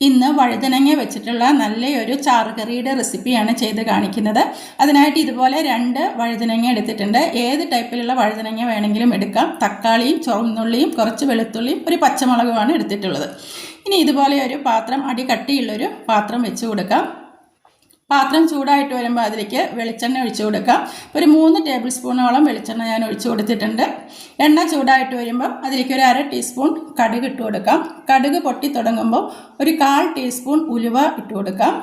ഇന്ന് വഴുതനങ്ങ വെച്ചിട്ടുള്ള നല്ലൊരു ചാറുകറിയുടെ റെസിപ്പിയാണ് ചെയ്ത് കാണിക്കുന്നത്. അതിനായിട്ട് ഇതുപോലെ രണ്ട് വഴുതനങ്ങ എടുത്തിട്ടുണ്ട്. ഏത് ടൈപ്പിലുള്ള വഴുതനങ്ങ വേണമെങ്കിലും എടുക്കാം. തക്കാളിയും ചുവന്നുള്ളിയും കുറച്ച് വെളുത്തുള്ളിയും ഒരു പച്ചമുളകുമാണ് എടുത്തിട്ടുള്ളത്. ഇനി ഇതുപോലെ ഒരു പാത്രം അടി കട്ടിയുള്ളൊരു പാത്രം വെച്ച് കൊടുക്കാം. പാത്രം ചൂടായിട്ട് വരുമ്പോൾ അതിലേക്ക് വെളിച്ചെണ്ണ ഒഴിച്ചു കൊടുക്കാം. ഒരു മൂന്ന് ടേബിൾ സ്പൂണോളം വെളിച്ചെണ്ണ ഞാൻ ഒഴിച്ചു കൊടുത്തിട്ടുണ്ട്. എണ്ണ ചൂടായിട്ട് വരുമ്പോൾ അതിലേക്ക് ഒരു അര ടീസ്പൂൺ കടുക് ഇട്ട് കൊടുക്കാം. കടുക് പൊട്ടി തുടങ്ങുമ്പോൾ ഒരു കാൽ ടീസ്പൂൺ ഉലുവ ഇട്ട് കൊടുക്കാം.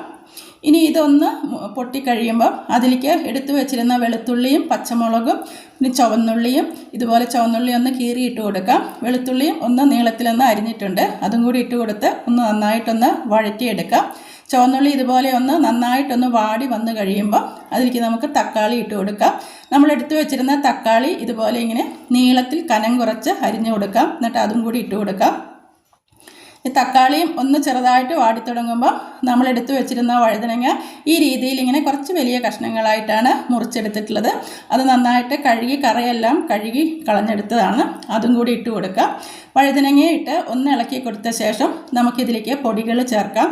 ഇനി ഇതൊന്ന് പൊട്ടിക്കഴിയുമ്പോൾ അതിലേക്ക് എടുത്തു വെച്ചിരുന്ന വെളുത്തുള്ളിയും പച്ചമുളകും പിന്നെ ചുവന്നുള്ളിയും ഇതുപോലെ ചുവന്നുള്ളി ഒന്ന് കീറിയിട്ട് കൊടുക്കാം. വെളുത്തുള്ളിയും ഒന്ന് നീളത്തിലൊന്ന് അരിഞ്ഞിട്ടുണ്ട്. അതും കൂടി ഇട്ട് കൊടുത്ത് ഒന്ന് നന്നായിട്ടൊന്ന് വഴറ്റിയെടുക്കാം. ചുവന്നുള്ളി ഇതുപോലെ ഒന്ന് നന്നായിട്ടൊന്ന് വാടി വന്നു കഴിയുമ്പോൾ അതിലേക്ക് നമുക്ക് തക്കാളി ഇട്ട് കൊടുക്കാം. നമ്മൾ എടുത്തു വെച്ചിരുന്ന തക്കാളി ഇതുപോലെ ഇങ്ങനെ നീളത്തിൽ കനം കുറച്ച് അരിഞ്ഞു കൊടുക്കാം. എന്നിട്ട് അതും കൂടി ഇട്ട് കൊടുക്കാം. ഈ തക്കാളിയും ഒന്ന് ചെറുതായിട്ട് വാടി തുടങ്ങുമ്പോൾ നമ്മൾ എടുത്തു വെച്ചിരുന്ന വഴുതനങ്ങ ഈ രീതിയിൽ ഇങ്ങനെ കുറച്ച് വലിയ കഷ്ണങ്ങളായിട്ടാണ് മുറിച്ചെടുത്തിട്ടുള്ളത്. അത് നന്നായിട്ട് കഴുകി കറയെല്ലാം കഴുകി കളഞ്ഞെടുത്തതാണ്. അതും കൂടി ഇട്ട് കൊടുക്കാം. വഴുതനങ്ങ ഇട്ട് ഒന്ന് ഇളക്കി കൊടുത്ത ശേഷം നമുക്കിതിലേക്ക് പൊടികൾ ചേർക്കാം.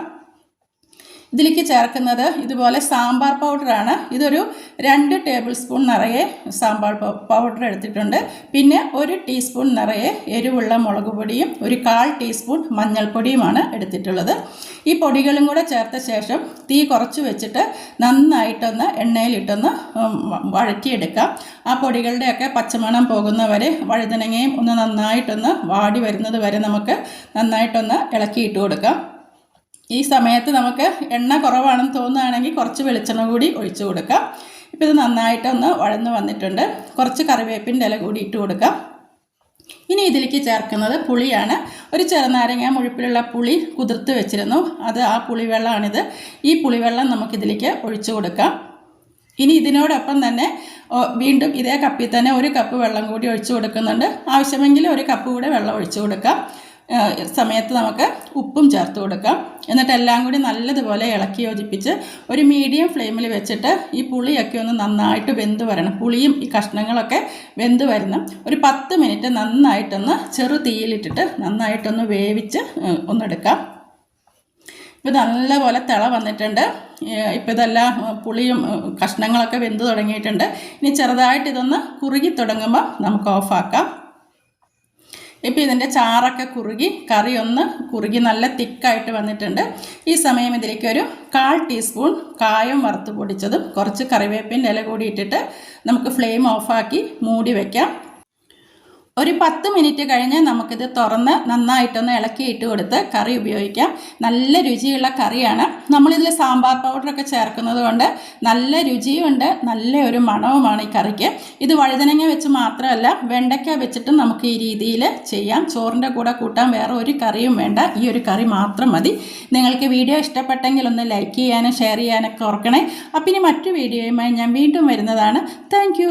ഇതിലേക്ക് ചേർക്കുന്നത് ഇതുപോലെ സാമ്പാർ പൗഡറാണ്. ഇതൊരു രണ്ട് ടേബിൾ സ്പൂൺ നിറയെ സാമ്പാർ പൗഡർ എടുത്തിട്ടുണ്ട്. പിന്നെ ഒരു ടീസ്പൂൺ നിറയെ എരിവുള്ള മുളക് പൊടിയും ഒരു കാൽ ടീസ്പൂൺ മഞ്ഞൾപ്പൊടിയുമാണ് എടുത്തിട്ടുള്ളത്. ഈ പൊടികളും കൂടെ ചേർത്ത ശേഷം തീ കുറച്ച് വെച്ചിട്ട് നന്നായിട്ടൊന്ന് എണ്ണയിലിട്ടൊന്ന് വഴറ്റിയെടുക്കാം. ആ പൊടികളുടെയൊക്കെ പച്ചമണം പോകുന്നവരെ വഴുതനങ്ങയും ഒന്ന് നന്നായിട്ടൊന്ന് വാടി വരുന്നത് വരെ നമുക്ക് നന്നായിട്ടൊന്ന് ഇളക്കിയിട്ട് കൊടുക്കാം. ഈ സമയത്ത് നമുക്ക് എണ്ണ കുറവാണെന്ന് തോന്നുകയാണെങ്കിൽ കുറച്ച് വെളിച്ചെണ്ണ കൂടി ഒഴിച്ചു കൊടുക്കാം. ഇപ്പോൾ ഇത് നന്നായിട്ടൊന്ന് വഴന്ന് വന്നിട്ടുണ്ട്. കുറച്ച് കറിവേപ്പിന്റെ ഇല കൂടി ഇട്ട് കൊടുക്കാം. ഇനി ഇതിലേക്ക് ചേർക്കുന്നത് പുളിയാണ്. ഒരു ചെറുനാരങ്ങ മുഴുപ്പിലുള്ള പുളി കുതിർത്ത് വെച്ചിരുന്നു. അത് ആ പുളിവെള്ളമാണിത് ഈ പുളിവെള്ളം നമുക്കിതിലേക്ക് ഒഴിച്ചു കൊടുക്കാം. ഇനി ഇതിനോടൊപ്പം തന്നെ വീണ്ടും ഇതേ കപ്പിൽ തന്നെ ഒരു കപ്പ് വെള്ളം കൂടി ഒഴിച്ചു കൊടുക്കുന്നുണ്ട്. ആവശ്യമെങ്കിൽ ഒരു കപ്പ് കൂടെ വെള്ളം ഒഴിച്ചു കൊടുക്കാം. സമയത്ത് നമുക്ക് ഉപ്പും ചേർത്ത് കൊടുക്കാം. എന്നിട്ട് എല്ലാം കൂടി നല്ലതുപോലെ ഇളക്കി യോജിപ്പിച്ച് ഒരു മീഡിയം ഫ്ലെയിമിൽ വെച്ചിട്ട് ഈ പുളിയൊക്കെ ഒന്ന് നന്നായിട്ട് വെന്ത് വരണം. പുളിയും ഈ കഷ്ണങ്ങളൊക്കെ വെന്ത് വരണം. ഒരു പത്ത് മിനിറ്റ് നന്നായിട്ടൊന്ന് ചെറു തീയിലിട്ടിട്ട് നന്നായിട്ടൊന്ന് വേവിച്ച് ഒന്നെടുക്കാം. ഇപ്പോൾ നല്ലപോലെ തിള വന്നിട്ടുണ്ട്. ഇപ്പോൾ ഇതെല്ലാം പുളിയും കഷ്ണങ്ങളൊക്കെ വെന്ത് തുടങ്ങിയിട്ടുണ്ട്. ഇനി ചെറുതായിട്ട് ഇതൊന്ന് കുറുകി തുടങ്ങുമ്പോൾ നമുക്ക് ഓഫാക്കാം. ഇപ്പോൾ ഇതിന്റെ ചാറൊക്കെ കുറുകി കറി ഒന്ന് കുറുകി നല്ല തിക്കായിട്ട് വന്നിട്ടുണ്ട്. ഈ സമയം ഇതിലേക്ക് ഒരു കാൽ ടീസ്പൂൺ കായം വറുത്ത് പൊടിച്ചതും കുറച്ച് കറിവേപ്പിന്റെ ഇല കൂടി ഇട്ടിട്ട് നമുക്ക് ഫ്ലെയിം ഓഫാക്കി മൂടി വയ്ക്കാം ഒരു പത്ത് മിനിറ്റ് കഴിഞ്ഞ് നമുക്കിത് തുറന്ന് നന്നായിട്ടൊന്ന് ഇളക്കി ഇട്ട് കൊടുത്ത് കറി ഉപയോഗിക്കാം. നല്ല രുചിയുള്ള കറിയാണ്. നമ്മളിതിൽ സാമ്പാർ പൗഡറൊക്കെ ചേർക്കുന്നത് കൊണ്ട് നല്ല രുചിയുണ്ട് നല്ല ഒരു മണവുമാണ് ഈ കറിക്ക്. ഇത് വഴുതനങ്ങ വെച്ച് മാത്രമല്ല വെണ്ടയ്ക്ക വെച്ചിട്ടും നമുക്ക് ഈ രീതിയിൽ ചെയ്യാം. ചോറിന്റെ കൂടെ കൂട്ടാൻ വേറെ ഒരു കറിയും വേണ്ട. ഈ ഒരു കറി മാത്രം മതി. നിങ്ങൾക്ക് വീഡിയോ ഇഷ്ടപ്പെട്ടെങ്കിൽ ഒന്ന് ലൈക്ക് ചെയ്യാനും ഷെയർ ചെയ്യാനൊക്കെ ഓർക്കണേ. അപ്പം ഇനി മറ്റു വീഡിയോയുമായി ഞാൻ വീണ്ടും വരുന്നതാണ്. താങ്ക്